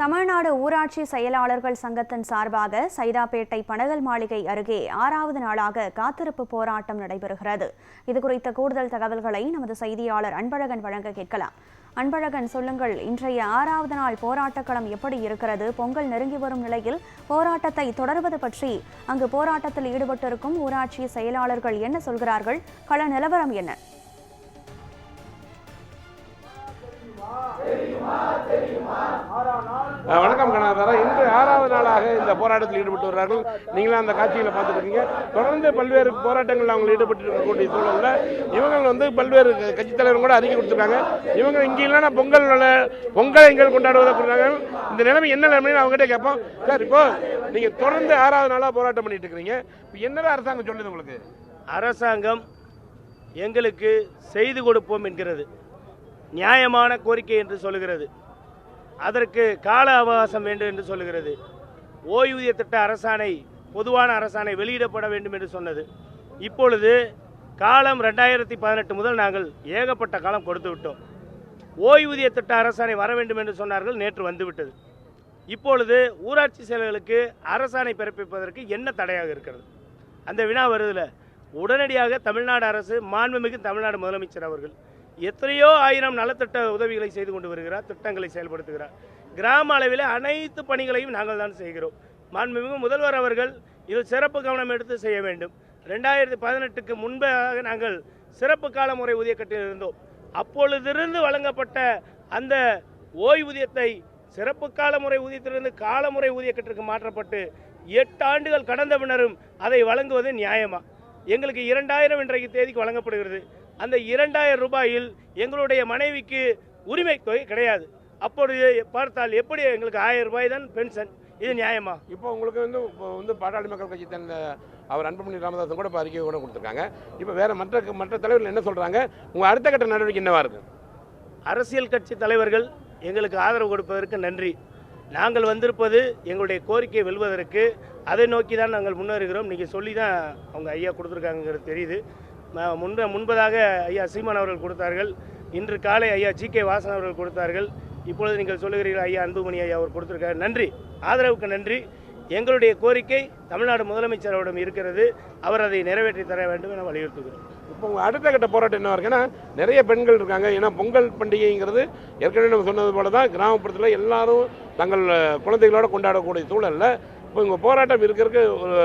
தமிழ்நாடு ஊராட்சி செயலாளர்கள் சங்கத்தின் சார்பாக சைதாப்பேட்டை பனகல் மாளிகை அருகே ஆறாவது நாளாக காத்திருப்பு போராட்டம் நடைபெறுகிறது. இதுகுறித்த கூடுதல் தகவல்களை நமது செய்தியாளர் அன்பழகன் வழங்க கேட்கலாம். அன்பழகன் சொல்லுங்கள் இன்றைய ஆறாவது நாள் போராட்டக்களம் எப்படி இருக்கிறது? பொங்கல் நெருங்கி வரும் நிலையில் போராட்டத்தை தொடர்வது பற்றி அங்கு போராட்டத்தில் ஈடுபட்டிருக்கும் ஊராட்சி செயலாளர்கள் என்ன சொல்கிறார்கள்? கள நிலவரம் என்ன? வணக்கம் கணாதாரா இன்று ஆறாவது நாளாக இந்த போராட்டத்தில் ஈடுபட்டு வருகிறார்கள் நீங்களும் அந்த காட்சிகளை பார்த்துருக்கீங்க. தொடர்ந்து பல்வேறு போராட்டங்களில் அவங்க ஈடுபட்டு இருக்கக்கூடிய சூழலில் இவங்க வந்து பல்வேறு கட்சித் தலைவர் கூட அறிக்கை கொடுத்துருக்காங்க. இவங்க இங்கே இல்லைன்னா பொங்கல் பொங்கல் எங்கள் கொண்டாடுவதை கொடுக்குறாங்க. இந்த நிலைமை என்ன நிலைமைன்னு அவங்ககிட்ட கேட்போம். சார் இப்போ நீங்கள் தொடர்ந்து ஆறாவது நாளாக போராட்டம் பண்ணிட்டு இருக்கிறீங்க. இப்போ என்னதான் அரசாங்கம் சொல்லுது உங்களுக்கு? அரசாங்கம் எங்களுக்கு செய்து கொடுப்போம் என்கிறது. நியாயமான கோரிக்கை என்று சொல்லுகிறது. அதற்கு கால அவகாசம் வேண்டும் என்று சொல்லுகிறது. ஓய்வூதிய திட்ட அரசாணை பொதுவான அரசாணை வெளியிடப்பட வேண்டும் என்று சொன்னது. இப்பொழுது காலம் ரெண்டாயிரத்தி பதினெட்டு முதல் நாங்கள் ஏகப்பட்ட காலம் கொடுத்து விட்டோம். ஓய்வூதிய திட்ட அரசாணை வர வேண்டும் என்று சொன்னார்கள் நேற்று வந்துவிட்டது. இப்பொழுது ஊராட்சி செயல்களுக்கு அரசாணை பிறப்பிப்பதற்கு என்ன தடையாக இருக்கிறது? அந்த வினா வருதில். உடனடியாக தமிழ்நாடு அரசு மாண்புமிகு தமிழ்நாடு முதலமைச்சர் அவர்கள் எத்தனையோ ஆயிரம் நலத்திட்ட உதவிகளை செய்து கொண்டு வருகிறார் திட்டங்களை செயல்படுத்துகிறார். கிராம அளவில் அனைத்து பணிகளையும் நாங்கள் தான் செய்கிறோம். மாண்புமிகு முதல்வர் அவர்கள் இதில் சிறப்பு கவனம் எடுத்து செய்ய வேண்டும். ரெண்டாயிரத்தி பதினெட்டுக்கு முன்பாக நாங்கள் சிறப்பு கால முறை ஊதியக்கட்டில் இருந்தோம். அப்பொழுதிருந்து வழங்கப்பட்ட அந்த ஓய்வூதியத்தை சிறப்பு கால முறை ஊதியத்திலிருந்து காலமுறை ஊதியக்கட்டிற்கு மாற்றப்பட்டு எட்டு ஆண்டுகள் கடந்த பின்னரும் அதை வழங்குவது நியாயமா? எங்களுக்கு இரண்டாயிரம் இன்றைக்கு தேதிக்கு வழங்கப்படுகிறது. அந்த இரண்டாயிரம் ரூபாயில் எங்களுடைய மனைவிக்கு உரிமை தொகை கிடையாது. அப்பொழுது பார்த்தால் எப்படி எங்களுக்கு ஆயிரம் ரூபாய் தான் பென்ஷன்? இது நியாயமா? இப்போ உங்களுக்கு வந்து இப்போ வந்து பாட்டாளி மக்கள் கட்சி தன் அவர் அன்புமணி ராமதாசன் கூட இப்போ அறிக்கை கூட கொடுத்துருக்காங்க. இப்போ வேற மற்ற மற்ற தலைவர்கள் என்ன சொல்றாங்க? உங்க அடுத்த கட்ட நடவடிக்கை என்னவா இருக்கு? அரசியல் கட்சி தலைவர்கள் எங்களுக்கு ஆதரவு கொடுப்பதற்கு நன்றி. நாங்கள் வந்திருப்பது எங்களுடைய கோரிக்கையை வெல்வதற்கு அதை நோக்கி தான் நாங்கள் முன்னேறுகிறோம். நீங்கள் சொல்லி தான் அவங்க ஐயா கொடுத்துருக்காங்கிறது தெரியுது. முன்ப முன்பதாக ஐயா சீமான் அவர்கள் கொடுத்தார்கள். இன்று காலை ஐயா ஜி கே வாசன் அவர்கள் கொடுத்தார்கள். இப்பொழுது நீங்கள் சொல்லுகிறீர்கள் ஐயா அன்புமணி ஐயா அவர் கொடுத்துருக்காரு. நன்றி. ஆதரவுக்கு நன்றி. எங்களுடைய கோரிக்கை தமிழ்நாடு முதலமைச்சர் அவரிடம் இருக்கிறது. அவர் அதை நிறைவேற்றி தர வேண்டும் என வலியுறுத்துகிறோம். இப்போ உங்கள் அடுத்த கட்ட போராட்டம் என்ன இருக்குன்னா நிறைய பெண்கள் இருக்காங்க. ஏன்னா பொங்கல் பண்டிகைங்கிறது ஏற்கனவே நம்ம சொன்னது போல தான் கிராமப்புறத்தில் எல்லாரும் தங்கள் குழந்தைகளோடு குழந்தைகளோட கொண்டாடக்கூடிய சூழலில் இப்போ இவங்க போராட்டம் இருக்கிறதுக்கு ஒரு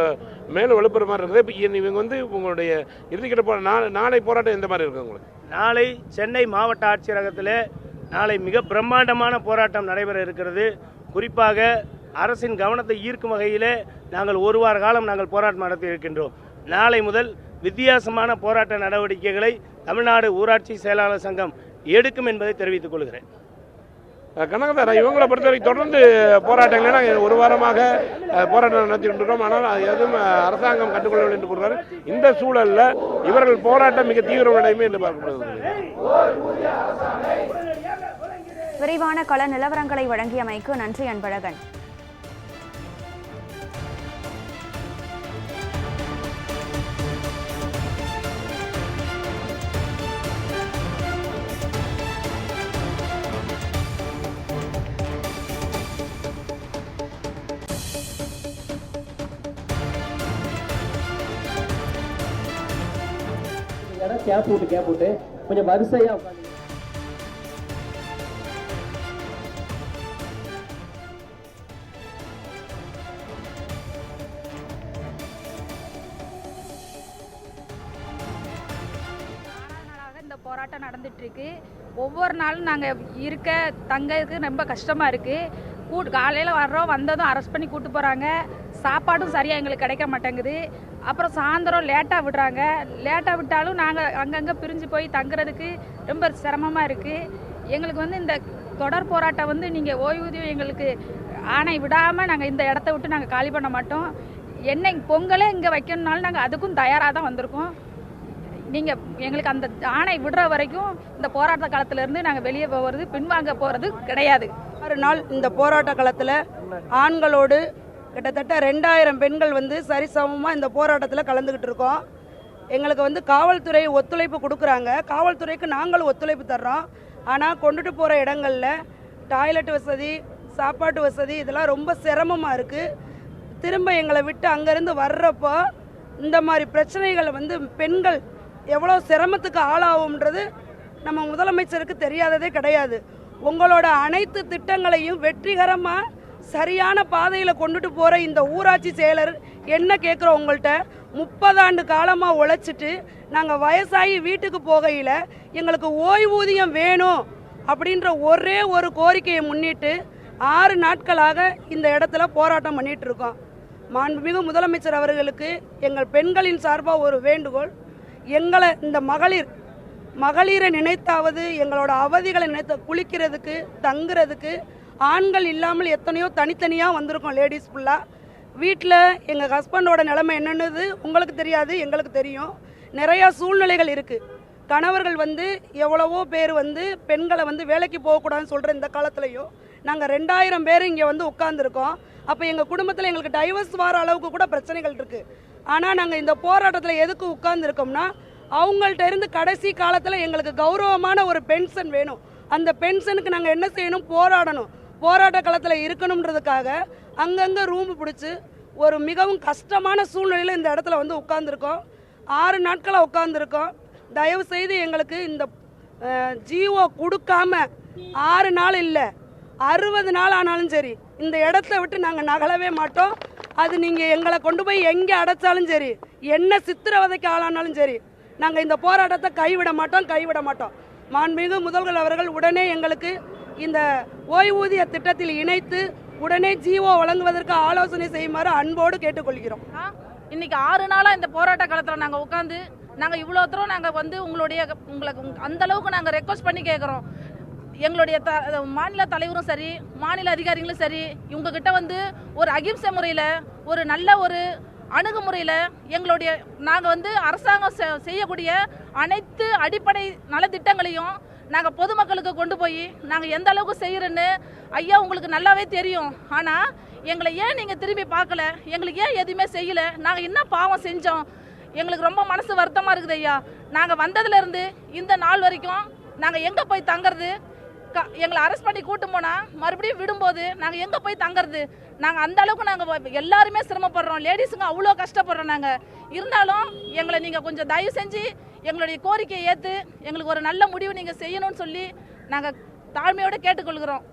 மேலும் வலுப்புற மாதிரி இருக்குது. இப்போ இவங்க வந்து உங்களுடைய இறுதிக்கிட்ட போ நாளை நாளை போராட்டம் எந்த மாதிரி இருக்குது உங்களுக்கு? நாளை சென்னை மாவட்ட ஆட்சியரகத்தில் நாளை மிக பிரம்மாண்டமான போராட்டம் நடைபெற இருக்கிறது. குறிப்பாக அரசின் கவனத்தை ஈர்க்கும் வகையிலே நாங்கள் ஒரு வார காலம் நாங்கள் போராட்டம் நடத்தி இருக்கின்றோம். நாளை முதல் வித்தியாசமான போராட்ட நடவடிக்கைகளை தமிழ்நாடு ஊராட்சி செயலாளர் சங்கம் எடுக்கும் என்பதை தெரிவித்துக் கொள்கிறேன். கனகதாரா இவங்களை பொறுத்தவரைக்கும் தொடர்ந்து போராட்டங்கள். நாங்கள் ஒரு வாரமாக போராட்டம் நடத்தி இருக்கோம் ஆனால் அது எதுவும் அரசாங்கம் அரசாங்கம் கண்டுகொள்ளவில்லை என்று கூறுகிறார். இந்த சூழலில் இவர்கள் போராட்டம் மிக தீவிரமடையுமே என்று பார்க்கப்படுகிறது. விரிவான கள நிலவரங்களை வழங்கியமைக்கு நன்றி அன்பழகன். கேப் விட்டு கேப் விட்டு கொஞ்சம் வரிசையா உட்காந்து நாளாக இந்த போராட்டம் நடந்துட்டு இருக்கு ஒவ்வொரு நாளும் நாங்கள் இருக்க தங்கறதுக்கு ரொம்ப கஷ்டமாக இருக்கு. கூட்டு காலையில் வர்றோம் வந்ததும் அரெஸ்ட் பண்ணி கூட்டு போகிறாங்க சாப்பாடும் சரியாக எங்களுக்கு கிடைக்க மாட்டேங்குது. அப்புறம் சாயந்தரம் லேட்டாக விடுறாங்க. லேட்டாக விட்டாலும் நாங்கள் அங்கங்கே பிரிஞ்சு போய் தங்குறதுக்கு ரொம்ப சிரமமாக இருக்குது எங்களுக்கு வந்து இந்த தொடர் போராட்டம் வந்து நீங்கள் ஓய்வூதியம் எங்களுக்கு ஆணை விடாமல் நாங்கள் இந்த இடத்த விட்டு நாங்கள் காலி பண்ண மாட்டோம். என்ன பொங்கலே இங்கே வைக்கணுனாலும் நாங்கள் அதுக்கும் தயாராக தான் வந்திருக்கோம். நீங்கள் எங்களுக்கு அந்த ஆணை விடுற வரைக்கும் இந்த போராட்ட காலத்திலேருந்து நாங்கள் வெளியே போகிறது பின்வாங்க போகிறது கிடையாது. ஒரு நாள் இந்த போராட்ட காலத்தில் ஆண்களோடு கிட்டத்தட்ட ரெண்டாயிரம் பெண்கள் வந்து சரிசமமாக இந்த போராட்டத்தில் கலந்துக்கிட்டு இருக்கோம். எங்களுக்கு வந்து காவல்துறை ஒத்துழைப்பு கொடுக்குறாங்க. காவல்துறைக்கு நாங்களும் ஒத்துழைப்பு தர்றோம். ஆனால் கொண்டுட்டு போகிற இடங்களில் டாய்லெட் வசதி சாப்பாட்டு வசதி இதெல்லாம் ரொம்ப சிரமமாக இருக்குது திரும்ப எங்களை விட்டு அங்கேருந்து வர்றப்போ இந்த மாதிரி பிரச்சனைகள் வந்து பெண்கள் எவ்வளோ சிரமத்துக்கு ஆளாகும்ன்றது நம்ம முதலமைச்சருக்கு தெரியாததே கிடையாது. உங்களோட அனைத்து திட்டங்களையும் வெற்றிகரமாக சரியான பாதையில் கொண்டுட்டு போகிற இந்த ஊராட்சி செயலர் என்ன கேட்குறோம் உங்கள்கிட்ட முப்பதாண்டு காலமாக உழைச்சிட்டு நாங்கள் வயசாகி வீட்டுக்கு போகையில் எங்களுக்கு ஓய்வூதியம் வேணும் அப்படின்ற ஒரே ஒரு கோரிக்கையை முன்னிட்டு ஆறு நாட்களாக இந்த இடத்துல போராட்டம் பண்ணிட்டு இருக்கோம். மாண்புமிகு முதலமைச்சர் அவர்களுக்கு எங்கள் பெண்களின் சார்பாக ஒரு வேண்டுகோள். எங்களை இந்த மகளிர் மகளிரை நினைத்தாவது எங்களோட அவதிகளை நினைத்த குளிக்கிறதுக்கு தங்குறதுக்கு ஆண்கள் இல்லாமல் எத்தனையோ தனித்தனியாக வந்திருக்கோம் லேடிஸ் ஃபுல்லாக வீட்டில் எங்கள் ஹஸ்பண்டோட நிலைமை என்னென்னது உங்களுக்கு தெரியாது எங்களுக்கு தெரியும். நிறையா சூழ்நிலைகள் இருக்குது கணவர்கள் வந்து எவ்வளவோ பேர் வந்து பெண்களை வந்து வேலைக்கு போகக்கூடாதுன்னு சொல்கிற இந்த காலத்துலையும் நாங்கள் ரெண்டாயிரம் பேர் இங்கே வந்து உட்காந்துருக்கோம் அப்போ எங்கள் குடும்பத்தில் எங்களுக்கு டைவர்ஸ் வர அளவுக்கு கூட பிரச்சனைகள் இருக்குது ஆனால் நாங்கள் இந்த போராட்டத்தில் எதுக்கு உட்காந்துருக்கோம்னா அவங்கள்ட்ட இருந்து கடைசி காலத்தில் எங்களுக்கு கௌரவமான ஒரு பென்ஷன் வேணும். அந்த பென்ஷனுக்கு நாங்கள் என்ன செய்யணும்? போராடணும். போராட்ட களத்தில் இருக்கணுன்றதுக்காக அங்கங்கே ரூம் பிடிச்சி ஒரு மிகவும் கஷ்டமான சூழ்நிலையில் இந்த இடத்துல வந்து உட்காந்துருக்கோம் ஆறு நாட்களாக உட்காந்துருக்கோம் தயவு செய்து எங்களுக்கு இந்த ஜிஓ கொடுக்காம ஆறு நாள் இல்லை அறுபது நாள் ஆனாலும் சரி இந்த இடத்த விட்டு நாங்கள் நகலவே மாட்டோம். அது நீங்கள் எங்களை கொண்டு போய் எங்கே அடைச்சாலும் சரி என்ன சித்திரவதைக்கு ஆளானாலும் சரி நாங்கள் இந்த போராட்டத்தை கைவிட மாட்டோம் கைவிட மாட்டோம். மாண்புமிகு முதல்வர் அவர்கள் உடனே எங்களுக்கு இந்த ஓய்வூதிய திட்டத்தில் இணைத்து உடனே ஜிஓ வழங்குவதற்கு ஆலோசனை செய்யுமாறு அன்போடு கேட்டுக்கொள்கிறோம். இன்னைக்கு ஆறு நாளா இந்த போராட்ட காலத்துல நாங்க உட்காந்து நாங்க இவ்வளவு தூரம் நாங்க வந்து உங்களுடைய உங்களுக்கு அந்த அளவுக்கு நாங்க ரெக்வஸ்ட் பண்ணி கேட்குறோம் எங்களுடைய த மாநில தலைவரும் சரி மாநில அதிகாரிகளும் சரி இவங்க கிட்ட வந்து ஒரு அகிம்சை முறையில ஒரு நல்ல ஒரு அணுகுமுறையில் எங்களுடைய நாங்கள் வந்து அரசாங்கம் செ- செய்யக்கூடிய அனைத்து அடிப்படை நலத்திட்டங்களையும் நாங்கள் பொதுமக்களுக்கு கொண்டு போய் நாங்கள் எந்த அளவுக்கு செய்கிறோன்னு ஐயா உங்களுக்கு நல்லாவே தெரியும். ஆனால் எங்களை ஏன் நீங்கள் திரும்பி பார்க்கல? எங்களுக்கு ஏன் எதுவுமே செய்யலை? நாங்கள் என்ன பாவம் செஞ்சோம்? எங்களுக்கு ரொம்ப மனசு வருத்தமாக இருக்குது ஐயா. நாங்கள் வந்ததுலேருந்து இந்த நாள் வரைக்கும் நாங்கள் எங்கே போய் தங்குறது? க- எங்களை அரெஸ்ட் பண்ணி கூட்டு போனால் மறுபடியும் விடும்போது நாங்கள் எங்கே போய் தங்குறது? நாங்கள் அந்த அளவுக்கு நாங்கள் எல்லாருமே சிரமப்படுறோம். லேடிஸுங்க அவ்வளோ கஷ்டப்படுறோம் நாங்கள் இருந்தாலும் எங்களை நீங்கள் கொஞ்சம் தயவு செஞ்சு எங்களுடைய கோரிக்கையை ஏற்று எங்களுக்கு ஒரு நல்ல முடிவு நீங்கள் செய்யணும்னு சொல்லி நாங்கள் தாழ்மையோடு கேட்டுக்கொள்கிறோம்.